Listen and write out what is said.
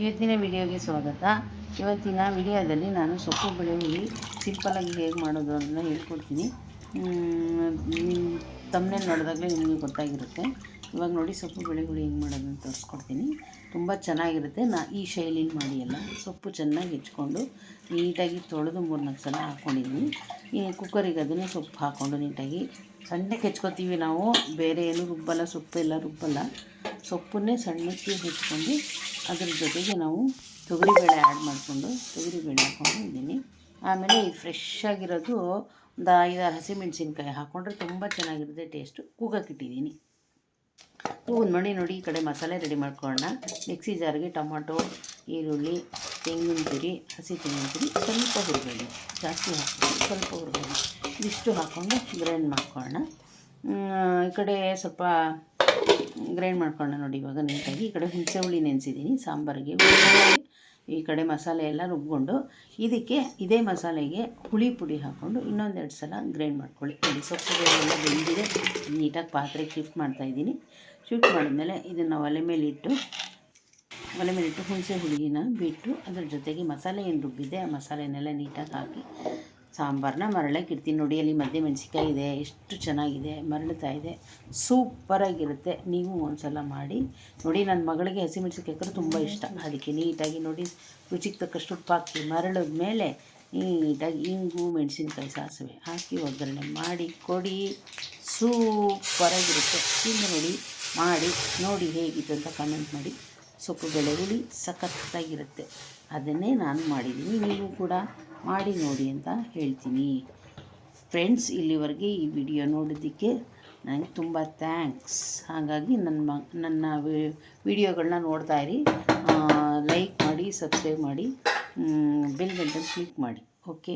ಇವತ್ತಿನ ವಿಡಿಯೋಗೆ ಸ್ವಾಗತ. ಇವತ್ತಿನ ವಿಡಿಯೋದಲ್ಲಿ ನಾನು ಸೊಪ್ಪು ಬೆಳೆ ಹುಳಿ ಸಿಂಪಲಾಗಿ ಹೇಗೆ ಮಾಡೋದು ಅಂತ ಹೇಳ್ಕೊಡ್ತೀನಿ. ತಮ್ಮನೇ ನೋಡಿದಾಗಲೇ ನಿಮಗೆ ಗೊತ್ತಾಗಿರುತ್ತೆ. ಇವಾಗ ನೋಡಿ ಸೊಪ್ಪು ಬೆಳೆ ಹುಳಿ ಹೆಂಗೆ ಮಾಡೋದು ಅಂತ ತೋರಿಸ್ಕೊಡ್ತೀನಿ. ತುಂಬ ಚೆನ್ನಾಗಿರುತ್ತೆ. ನಾ ಈ ಶೈಲಿನ ಮಾಡಿ ಎಲ್ಲ ಸೊಪ್ಪು ಚೆನ್ನಾಗಿ ಹೆಚ್ಕೊಂಡು ನೀಟಾಗಿ ತೊಳೆದು ಮೂರ್ನಾಲ್ಕು ಸಲ ಹಾಕ್ಕೊಂಡಿದ್ದೀನಿ. ಈ ಕುಕ್ಕರಿಗೆ ಅದನ್ನು ಸೊಪ್ಪು ಹಾಕ್ಕೊಂಡು ನೀಟಾಗಿ ಸಣ್ಣಕ್ಕೆ ಹೆಚ್ಕೊತೀವಿ ನಾವು. ಬೇರೆ ಏನು ರುಬ್ಬಲ್ಲ ಸೊಪ್ಪು ಎಲ್ಲ ರುಬ್ಬಲ್ಲ. ಸೊಪ್ಪನ್ನೇ ಸಣ್ಣಕ್ಕೆ ಹೆಚ್ಕೊಂಡು ಅದ್ರ ಜೊತೆಗೆ ನಾವು ತೊಗರಿಬೇಳೆ ಆ್ಯಡ್ ಮಾಡಿಕೊಂಡು ತೊಗರಿಬೇಳೆ ಹಾಕ್ಕೊಂಡು ಇದ್ದೀನಿ. ಆಮೇಲೆ ಇದು ಫ್ರೆಶ್ ಆಗಿರೋದು ಒಂದು ಐದಾರು ಹಸಿಮೆಣ್ಸಿನ್ಕಾಯಿ ಹಾಕ್ಕೊಂಡ್ರೆ ತುಂಬ ಚೆನ್ನಾಗಿರುತ್ತೆ ಟೇಸ್ಟು ಕೂಗಕ್ಕಿಟ್ಟಿದ್ದೀನಿ ಹೂವು ನೋಡಿ ನೋಡಿ ಈ ಕಡೆ ಮಸಾಲೆ ರೆಡಿ ಮಾಡ್ಕೊಳ್ಳೋಣ. ಮಿಕ್ಸಿ ಜಾರಿಗೆ ಟೊಮಾಟೊ, ಈರುಳ್ಳಿ, ತೆಂಗಿನ ತುರಿ, ಹಸಿ ತೆಂಗಿನ ತುರಿ, ಸ್ವಲ್ಪ ಹುರಿಬೇಡಿ ಜಾಸ್ತಿ ಹಾಕ್ತೀವಿ ಸ್ವಲ್ಪ ಹುರಿಬೇಡಿ ಇದಿಷ್ಟು ಹಾಕ್ಕೊಂಡು ಗ್ರೈಂಡ್ ಮಾಡ್ಕೊಳ್ಳೋಣ. ಈ ಕಡೆ ಸ್ವಲ್ಪ ಗ್ರೈಂಡ್ ಮಾಡ್ಕೊಳ್ಳೋಣ ನೋಡಿ ಇವಾಗ ನೀಟಾಗಿ. ಈ ಕಡೆ ಹುಣಸೆ ಹುಳಿ ನೆನೆಸಿದ್ದೀನಿ, ಸಾಂಬಾರಿಗೆ ಈ ಕಡೆ ಮಸಾಲೆ ಎಲ್ಲ ರುಬ್ಕೊಂಡು ಇದಕ್ಕೆ ಇದೇ ಮಸಾಲೆಗೆ ಹುಳಿ ಪುಡಿ ಹಾಕ್ಕೊಂಡು ಇನ್ನೊಂದೆರಡು ಸಲ ಗ್ರೈಂಡ್ ಮಾಡ್ಕೊಳ್ಳಿ. ನೋಡಿ ಎಲ್ಲ ಬೆಂದಿದೆ. ನೀಟಾಗಿ ಪಾತ್ರೆಗೆ ಶಿಫ್ಟ್ ಮಾಡ್ತಾಯಿದ್ದೀನಿ ಶಿಫ್ಟ್ ಮಾಡಿದ್ಮೇಲೆ ಇದನ್ನು ಒಲೆ ಮೇಲೆ ಇಟ್ಟು, ಒಲೆ ಮೇಲಿಟ್ಟು ಹುಣಸೆ ಹುಳಿನ ಬಿಟ್ಟು ಅದರ ಜೊತೆಗೆ ಮಸಾಲೆ ಏನು ರುಬ್ಬಿದೆ ಆ ಮಸಾಲೆನೆಲ್ಲ ನೀಟಾಗಿ ಹಾಕಿ ಸಾಂಬಾರನ್ನ ಮರಳಕ್ಕೆ ಇಡ್ತೀನಿ ನೋಡಿ, ಅಲ್ಲಿ ಮಧ್ಯೆ ಮೆಣಸಿಕಾಯಿ ಇದೆ, ಎಷ್ಟು ಚೆನ್ನಾಗಿದೆ, ಮರಳುತ್ತಾ ಇದೆ ಸೂಪರಾಗಿರುತ್ತೆ ನೀವು ಒಂದು ಸಲ ಮಾಡಿ ನೋಡಿ ನನ್ನ ಮಗಳಿಗೆ ಹಸಿಮೆಣ್ಸಿಕಾಯಿ ಕರೆ ತುಂಬ ಇಷ್ಟ. ಅದಕ್ಕೆ ನೀಟಾಗಿ ನೋಡಿ, ರುಚಿಗೆ ತಕ್ಕಷ್ಟು ಉಪ್ಪು ಹಾಕಿ ಮರಳಿದ ಮೇಲೆ ನೀಟಾಗಿ ಇಂಗು ಮೆಣಸಿನ್ಕಾಯಿ ಸಾಸಿವೆ ಹಾಕಿ ಒಗ್ಗರಣೆ ಮಾಡಿ ಕೊಡಿ. ಸೂಪರಾಗಿರುತ್ತೆ ತಿಂದು ನೋಡಿ, ಮಾಡಿ, ನೋಡಿ ಹೇಗಿತ್ತು ಅಂತ ಕಮೆಂಟ್ ಮಾಡಿ. ಸೊಪ್ಪು ಬೆಳೆ ಹುಳಿ ಸಖತ್ತಾಗಿರುತ್ತೆ. ಅದನ್ನೇ ನಾನು ಮಾಡಿದ್ದೀನಿ. ನೀವು ಕೂಡ ಮಾಡಿ ನೋಡಿ ಅಂತ ಹೇಳ್ತೀನಿ. ಫ್ರೆಂಡ್ಸ್ ಇಲ್ಲಿವರೆಗೆ ಈ ವಿಡಿಯೋ ನೋಡಿದ್ದಕ್ಕೆ ನನಗೆ ತುಂಬ ಥ್ಯಾಂಕ್ಸ್ ಹಾಗಾಗಿ ನನ್ನ ಮ ನನ್ನ ವಿಡಿಯೋಗಳನ್ನ ನೋಡ್ತಾ ಇರಿ. ಲೈಕ್ ಮಾಡಿ ಸಬ್ಸ್ಕ್ರೈಬ್ ಮಾಡಿ ಬೆಲ್ ಬಟನ್ ಕ್ಲಿಕ್ ಮಾಡಿ. ಓಕೆ